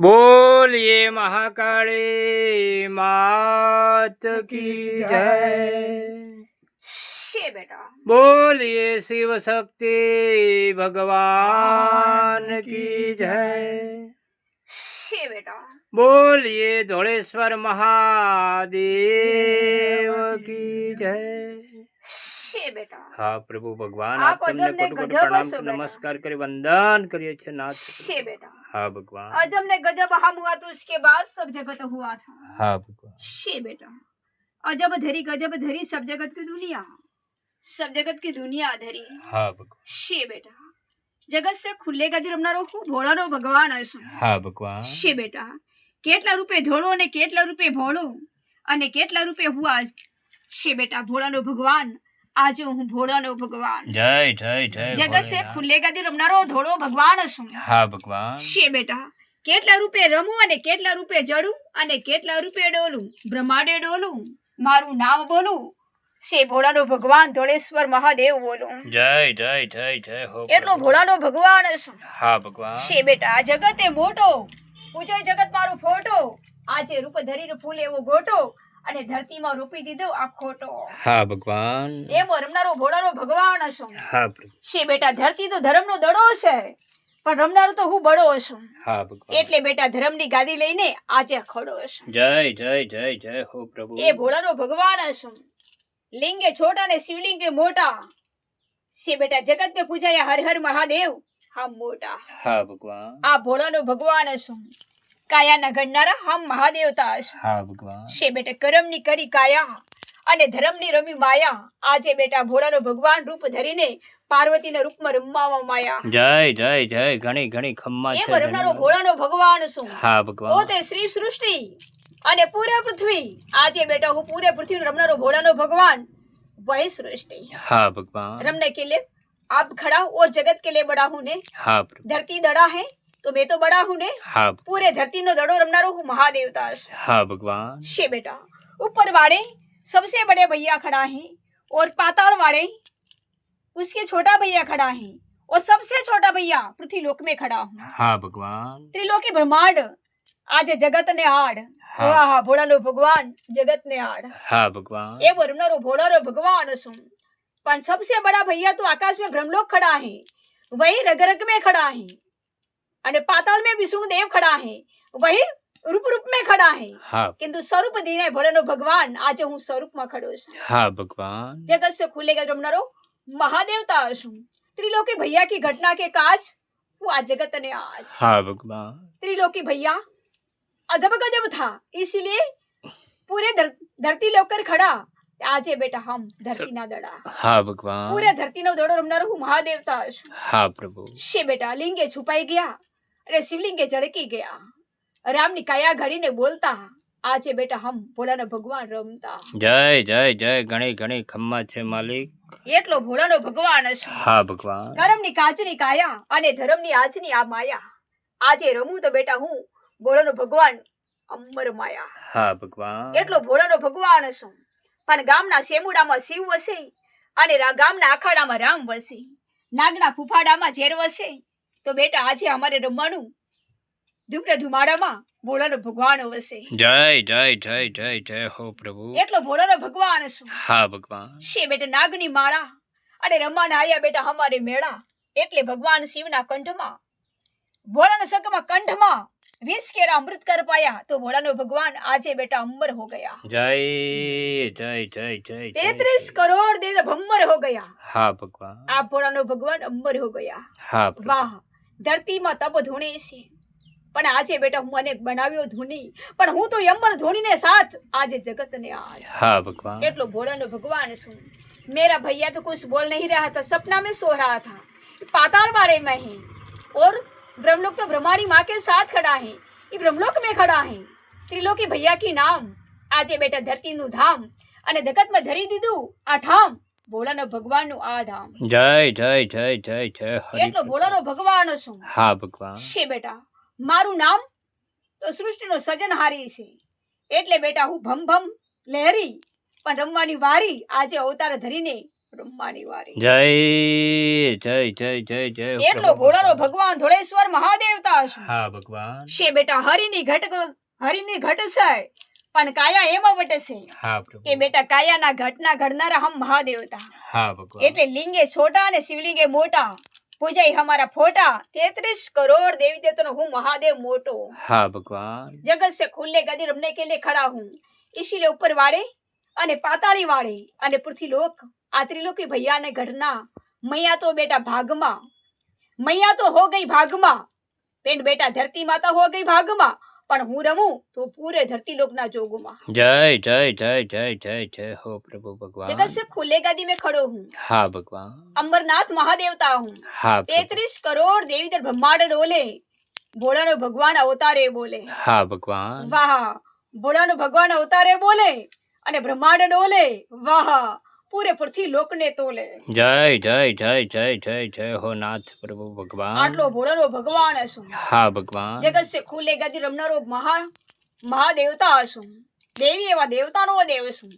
બોલીએ મહાકાળી માત કી જય. બોલીએ શિવ શક્તિ ભગવાન કી જય. બોલીએ ધોળેશ્વર મહાદેવ કી જય. છે બેટા હા પ્રભુ ભગવાન આ આપ તમને ગજબને કોટી કોટી ગજબ પ્રણામ હશો બેટા. નમસ્કાર કરી વંદન કરીએ છીએ નાથ છે બેટા હા ભગવાન अजब ने गजब हम हुआ तो उसके बाद सब जगत हुआ था હા भगवान शे बेटा अजब धरी गजब धरी सब जगत की दुनिया सब जगत की दुनिया धरी હા ભગવાન शे बेटा જગત સે ખુલ્લેગા જે રમનારો હું ભોળાનો ભગવાન હશું હા ભગવાન છે બેટા કેટલા રૂપે ધોળો અને કેટલા રૂપે ભોળો અને કેટલા રૂપે હું આજ છે બેટા ભોળાનો ભગવાન આજે હું ભોળાનો ભગવાન. જય જય જય જગત સે. ખુલ્લેગા જે રમનારો ધોળો ભગવાન છું. હા ભગવાન. છે બેટા? કેટલા રૂપે રમું અને કેટલા રૂપે જડું અને કેટલા રૂપે ડોલું? બ્રહ્માંડે ડોલું મારું નામ બોલું. છે ભોળાનો ભગવાન ધોળેશ્વર મહાદેવ બોલું. જય જય જય જય હો એટલો. ભોળાનો ભગવાન છું. હા ભગવાન. છે બેટા આ જગત એ મોટો. પૂજો જગત મારો ફોટો. આજે રૂપ ધરીને ફૂલ એવો ગોટો. અને ધરતીમાં રોપી દીધો આ ખોટો. હા ભગવાન. એવો રમનારો ભોળાનો ભગવાન છું હા છે બેટા ધરતી તો ધર્મનો દડો છે પણ રમનારો તો હું બડો છું હા ભગવાન. એટલે બેટા ધર્મની ગાદી લઈને આજે ખડો છું જય જય જય જય હો પ્રભુ. એ ભોળાનો ભગવાન છું લિંગે છોટા ને શિવલિંગે મોટા. છે બેટા જગત में પૂજાયા હર હર મહાદેવ. હા મોટા. હા ભગવાન. આ ભોળાનો ભગવાન છું કાયાના ગણનારા હમ મહાદેવતા છું હા ભગવાન છે બેટા કરમની કરી કાયા અને ધર્મની રમી માયા આજે બેટા ભોળાનો ભગવાન રૂપ ધરીને પાર્વતીના રૂપમાં રમવામાં માયા જય જય જય ઘણી ઘણી ખમ્મા એમ છે રમનારો ધન્યવાદ. ભોળાનો ભગવાન છું હા ભગવાન પોતે શ્રી સૃષ્ટિ અને પૂરે પૃથ્વી આજે બેટા હું પૂરે પૃથ્વી રમનારો ભોળાનો ભગવાન વહી સૃષ્ટિ હા ભગવાન रमने के लिए आप खड़ा हो और जगत के लिए बड़ा हूँ ने હા પ્રભુ धरती दड़ा है तो मैं तो बड़ा हूँ हाँ पूरे धरती नो दड़ो रमना હું महादेवता हाँ भगवान। शे बेटा ऊपर वाड़े सबसे बड़े भैया खड़ा है और पाताल वाड़े उसके छोटा भैया खड़ा है और सबसे छोटा भैया पृथ्वीलोक में खड़ा हूँ। हाँ भगवान। त्रिलोकी ब्रह्मांड आज जगत ने आड़। हाँ। हाँ भोला लो भगवान जगत ने आड़। हाँ भगवान। આડ वो रमना रो भोला रो भगवान सुन। पर सबसे बड़ा भैया तो आकाश में ब्रह्मलोक खड़ा है वही रग रग में खड़ा है। અને પાતાળ में विष्णु देव खड़ा है वही रूप रूप में खड़ा है હા किंतु स्वरूप दीने भोलेनो भगवान आज હું સ્વરૂપમાં ખડો છું હા ભગવાન जगत से खुलेगा रमनारो महादेवता છું त्रिलोकी भैया की घटना के काज वो आज जगत ने आज હા भगवान त्रिलोकी भैया अजब गजब था इसलिए पूरे धर, धरती लेकर खड़ा આજે બેટા હમ ધરતી ના દડા હા ભગવાન પૂરે ધરતી નો દડો રમનારો હું મહાદેવતા છું હા પ્રભુ છે બેટા લિંગે છુપાઈ ગયા અને શિવલિંગે ઝળકી ગયા. રામની કાયા ઘડીને બોલતા આજે બેટા હમ ભોળાનો ભગવાન રમતા. જય જય જય ઘણી ઘણી ખમ્મા છે માલિક. એટલો ભોળાનો ભગવાન છે હા ભગવાન. કર્મની કાચની કાયા અને ધર્મની આજની આ માયા. આજે રમું તો બેટા હું ભોળાનો ભગવાન અમર માયા. હા ભગવાન. એટલો ભોળાનો ભગવાન છું પણ ગામના શેમુડામાં શિવ વસે અને ગામના આખાડામાં રામ વસે. નાગના ફૂફાડામાં ઝેર વસે. તો બેટા આજે અમારે રમવાનું? ધુમ્ર ધુમાડામાં? ભોળાનો ભગવાન અવશે જય જય જય જય જય હો પ્રભુ. એટલો ભોળાનો ભગવાન શું હા ભગવાન. શી બેટા નાગની માળા. અને રમવાના આયા બેટા અમારે મેળા. એટલે ભગવાન શિવના કંઠમાં. ભોળાના શકમાં કંઠમાં વીસ કેરા અમૃત કર પાયા તો ભોળાનો ભગવાન આજે બેટા અમર હો ગયા. જય જય જય જય તેત્રીસ કરોડ દેવ ભમર હો ગયા. હા ભગવાન. આ ભોળાનો ભગવાન અમર હો ગયા. હા વાહ. ધરતીમાં તપ ધૂણી છે પણ આજે બેટા હું મને બનાવ્યો ધૂની પણ હું તો અંબર ધૂણીને સાથ આજે જગત ને આજ હા ભગવાન એટલો ભોળાનો भगवान सुन मेरा भैया तो कुछ बोल नहीं रहा था सपना में सो रहा था पाताल वाले में है और ब्रह्मलोक तो ब्रह्माणी माँ के साथ खड़ा है ये ब्रह्मलोक में खड़ा है त्रिलोकी भैया की नाम આજે બેટા ધરતીનું ધામ અને જગતમાં ધરી દીધું આ ઠામ ભોળાનો ભગવાનનું આ ધામ. જય જય જય જય જય એટલો ભોળાનો ભગવાન છું. હા ભગવાન. છે બેટા. મારું નામ તો સૃષ્ટિનો સજનહારી છે. એટલે બેટા હું ભમ ભમ લહેરી પણ રમવાની વારી આજે અવતાર ધરીને રમવાની વારી. જય જય જય જય જય એટલો ભોળાનો ભગવાન. ભગવાન ધોળેશ્વર મહાદેવતા છું. હા ભગવાન. છે બેટા હરિની ઘટ હરિની ઘટ છે. પણ કાયા એમ વટે કે બેટા કાયાના ઘટના ઘડનારા હમ મહાદેવતા. એટલે લિંગે છોટા અને શિવલિંગે મોટા. પૂજાઈ હમારા ફોટા. તેત્રીસ કરોડ દેવી દેવતાનો હું મહાદેવ મોટો. હા ભગવાન. જગત સે ખુલ્લે ગદી રમને કે લે ખડા હું. ઇસીલે ઉપર વાળે અને પાતાળી વાળે અને પૃથ્વી લોક આ ત્રિલોકી ભૈયા ને ઘટના મૈયા તો બેટા ભાગમાં. મૈયા તો હો ગઈ ભાગમાં. પેન્ટ બેટા ધરતી માતા હો ગઈ ભાગમાં. પણ હું રમું તો પૂરે ધરતી લોકના જોગોમાં. જય જય જય જય જય જય હો પ્રભુ ભગવાન. જગત સે ખુલે ગાદી મે ખડો હું. હા ભગવાન. અમરનાથ મહાદેવતા હું. હા 33 કરોડ દેવીદર બ્રહ્માંડ રોલે. ભોળાનો ભગવાન અવતારે બોલે. હા ભગવાન. વાહ ભોળાનો ભગવાન અવતારે બોલે. અને બ્રહ્માંડ ડોલે. વાહ પૂરે પૃથ્વી લોકને તોલે. જય જય જય જય જય જય હો નાથ પ્રભુ ભગવાન. આટલો ભોળાનો ભગવાન હશું હા ભગવાન. જગત છે ખુલે ગદી રમનારો મહા મહાદેવતા હશું દેવી એવા દેવતાનો દેવ છું.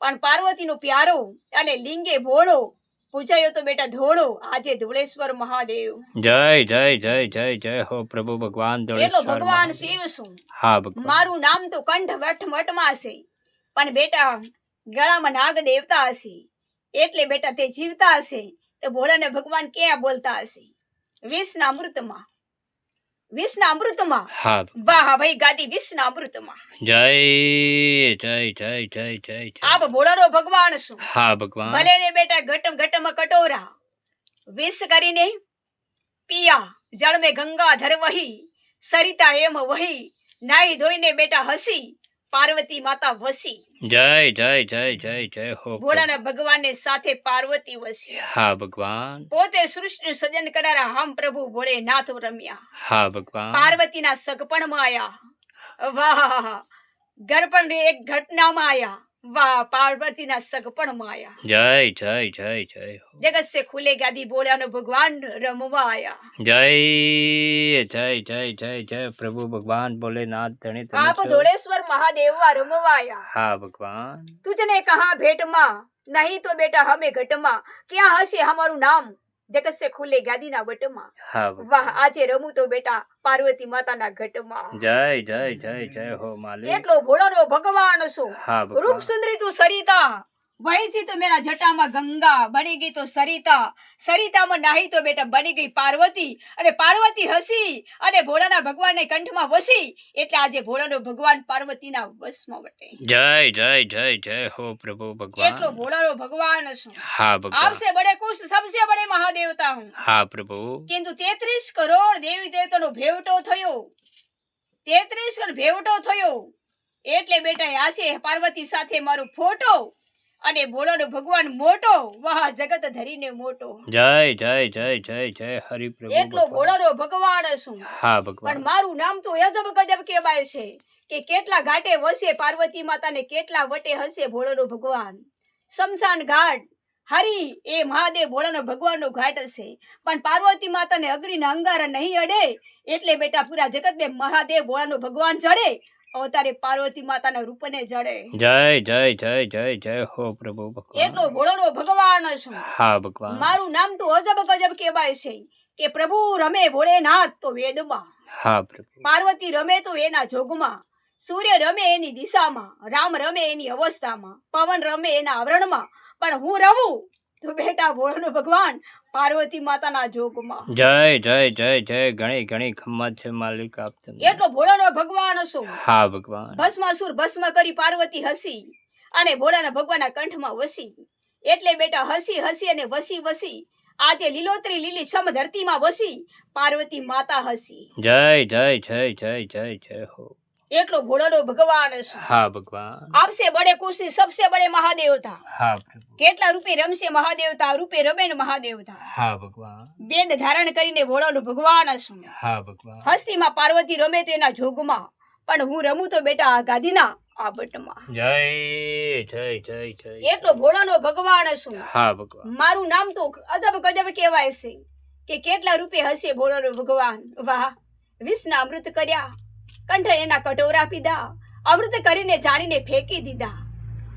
પણ પાર્વતીનો પ્યારો અને લિંગે ભોળો પૂજાયો તો બેટા ધોળો આજે ધોળેશ્વર મહાદેવ. જય જય જય જય જય હો પ્રભુ ભગવાન ધોળેશ્વર ભગવાન શિવ છું. હા ભગવાન. મારું નામ તો કંઠ વઠ મઠમાં છે. પણ બેટા ગળામાં નાગ દેવતા હશે. એટલે બેટા તે જીવતા હશે. તો ભોળાને ભગવાન ક્યાં બોલતા હશે? વિષના અમૃતમાં વિષના અમૃતમાં હા વાહ ભાઈ ગાદી વિષના અમૃતમાં જય જય જય જય જય. આપ ભોળાનો ભગવાન શું હા ભગવાન. ભલે ને બેટા ઘટમ ઘટમ કટોરા. વિષ કરીને પિયા જળ મેં ગંગા ધર વહી સરિતા એમ વહી નાઈ ધોઈને બેટા હસી પાર્વતી માતા વસી. જય જય જય જય જય હો ભોળાના ભગવાનને સાથે પાર્વતી વસી. હા ભગવાન. પોતે સૃષ્ટિ સજન કરારા હમ પ્રભુ ભોળેનાથ રમ્યા. હા ભગવાન. પાર્વતીના સગપણમાં આયા. વાહ ગર્ભણ એક ઘટનામાં આયા. વાહ પાર્વતીના સગપણ માયા. જય જય જય જય જગત સે ખુલે ગાદી ભોળાનો ભગવાન રમવા આયા જય જય જય જય જય પ્રભુ ભગવાન ભોલેનાથ ધણી આપ ધોળેશ્વર ધોળેશ્વર મહાદેવવા રમવા આયા હા ભગવાન તુજને કહા ભેટમાં નહીં તો બેટા હમે ઘટમાં. ક્યાં હશે અમારું નામ? જગત સે ખુલે ગાદીના વટમાં. વાહ આજે રમું તો બેટા પાર્વતી માતાના ઘટમાં. જય જય જય જય હો માલિક એટલો ભોળાનો ભગવાન છું. રૂપ સુંદરી તું સરિતા. વહી તો મેરા જટામાં ગંગા બની ગઈ તો સરિતા. સરિતામાં નાહી તો બેટા બની ગઈ પાર્વતી. અને પાર્વતી હસી અને ભોળાના ભગવાનને કંઠમાં વસી. એટલે આજે ભોળાનો ભગવાન પાર્વતીના વશમાં વટે. જય જય જય જય હો પ્રભુ ભગવાન. એટલો ભોળાનો ભગવાન છું હા ભગવાન. આપસે બડે કુશ સબસે બડે મહાદેવતા હું. હા પ્રભુ. કિંતુ 33 કરોડ દેવી દેવતાનો ભેવટો થયો. 33 કરોડ ભેવટો થયો. એટલે બેટા આ છે પાર્વતી સાથે મારો ફોટો અને ભોળાનો ભગવાન મોટો વાહ જગત ધરીને મોટો. જય જય જય જય જય હરિ પ્રભુ એટલો ભગવાન. ભોળાનો ભગવાન છું. હા પણ મારું નામ તો અજબ ગજબ કહેવાય છે કે કેટલા ઘાટે વસે પાર્વતી માતાને કેટલા વટે હશે ભોળાનો ભગવાન. શમશાન ઘાટ હરી એ મહાદેવ ભોળાનો ભગવાનનો ઘાટ હશે પણ પાર્વતી માતાને અગ્નિના અંગારા નહીં અડે. એટલે બેટા પૂરા જગતને મહાદેવ ભોળાનો ભગવાન જડે અવતારે પાર્વતી માતાના રૂપને જડે જય જય જય જય જય હો પ્રભુ એટલો ભગવાન ભગવાન છું. હા ભગવાન. મારું નામ તો અજબ ગજબ કહેવાય છે કે પ્રભુ રમે ભોળેનાથ તો વેદમાં. હા પ્રભુ. પાર્વતી રમે તો એના જોગમાં. સૂર્ય રમે એની દિશામાં. રામ રમે એની અવસ્થામાં. પવન રમે એના આવરણમાં. પણ હું રમું તો બેટા ભોળાનો ભગવાન પાર્વતી માતાના જોગમાં. જય જય જય જય ઘણી ઘણી ખમ્મત છે માલિક આપ તમને. એટલો ભોળાનો ભગવાન છું હા ભગવાન. ભસ્માસુર ભસ્મ કરી પાર્વતી હસી અને ભોળાના ભગવાનના કંઠમાં વસી. એટલે બેટા હસી હસી અને વસી વસી. આજે લીલોતરી લીલી છમ ધરતીમાં વસી પાર્વતી માતા હસી. જય જય જય જય જય જય હો. એટલો ભોળાનો ભગવાન છે. હા ભગવાન. આપસે બડે કુશી સબસે બડે મહાદેવતા. હા કેટલા રૂપે રમશે મહાદેવતા રૂપે રમે મહાદેવતા. હા ભગવાન. બેદ ધારણ કરીને ભોળાનું ભગવાન છું. હા ભગવાન. હસ્તીમાં પાર્વતી રમે તો એના જોગમાં. પણ હું રમું તો બેટા આ ગાદીના આબટમાં. જય જય જય જય. એટલો ભોળાનો ભગવાન છું. હા ભગવાન. મારું નામ તો અજબ ગજબ કહેવાય છે કે કેટલા રૂપે હશે ભોળાનો ભગવાન. વાહ વિષ્ણા અમૃત કર્યા. કંઠ એના કટોરા પીધા. અમૃત કરીને જાણીને ફેંકી દીધા.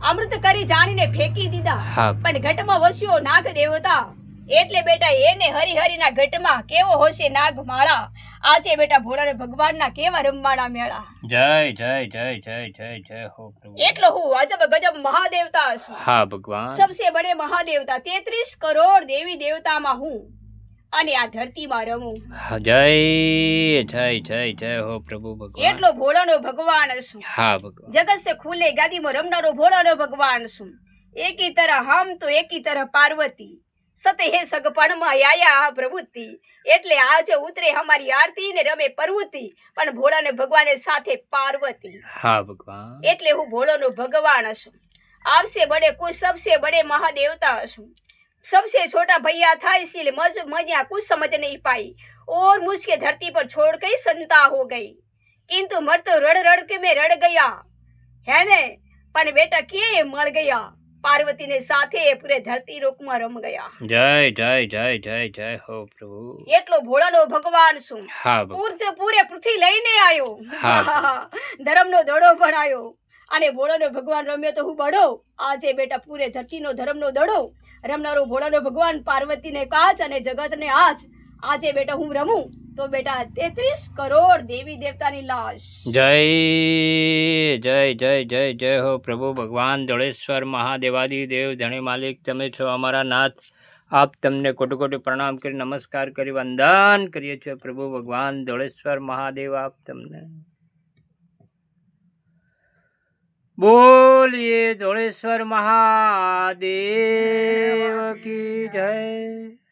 અમૃત કરી જાણીને ફેંકી દીધા. પણ ઘટમાં વસ્યો નાગ દેવતા એટલે બેટા એને હરિહરિના ઘટમાં કેવો હોશે નાગ માળા આજે બેટા ભોળાને ભગવાનના કેવા રમવાના મેળા? જય જય જય જય જય જય હો પ્રભુ. એટલો હું અજબ ગજબ મહાદેવતા છું. હા ભગવાન. સબસે બડે મહાદેવતા. તેત્રીસ કરોડ દેવી દેવતામાં હું. અને આ ધરતીમાં રમું. જય જય જય જય હો પ્રભુ ભગવાન. એટલો ભોળાનો ભગવાન છું. હા ભગવાન. જગત સે ખુલે ગાદીમાં રમનારો ભોળાનો ભગવાન છું. એકી તરહ હમ તો એકી તરહ પાર્વતી. સતે હે સગપણમાં આયા પ્રવૃત્તિ. એટલે આજે ઉતરે અમારી આરતી ને રમે પ્રવૃત્તિ પણ ભોળાને ભગવાને સાથે પાર્વતી. હા ભગવાન. એટલે હું ભોળોનો ભગવાન છું. આવશે બડે કુશ સબસે બડે મહાદેવતા છું. सबसे छोटा भैया था इसीलिए मज मजा कुछ समझ नहीं पाई और मुझके धरती पर छोड़ गई संता हो गई किंतु मर तो रड़ रड़ के मैं रड़ गया है ने પણ બેટા કે મળ ગયા પાર્વતીને સાથે પૂરે ધરતી લોકમાં રમ ગયા જય જય જય જય જય હો પ્રભુ એટલો ભોળાનો ભગવાન છું હા ભગવાન પૂરતે પૂરે પૃથ્વી લઈને આવ્યો હા. ધર્મનો દડો પણ આવ્યો અને ભોળાનો ભગવાન રમ્યો તો હું બડો આજે બેટા પૂરે ધરતીનો ધર્મનો દડો રમનારો ભોળાનો ભગવાન પાર્વતીને કાચ અને જગતને આજ. આજે બેટા હું રમું તો બેટા તેત્રીસ કરોડ દેવી દેવતાની લાશ. જય જય જય જય જય હો પ્રભુ ભગવાન દોળેશ્વર મહાદેવાદી દેવ ધણી માલિક તમે છો અમારા નાથ. આપ તમને કોટી કોટી પ્રણામ કરી નમસ્કાર કરી વંદન કરીએ છીએ પ્રભુ ભગવાન દોળેશ્વર મહાદેવ આપ તમને. બોલીએ ધોળેશ્વર મહાદેવ કી જય.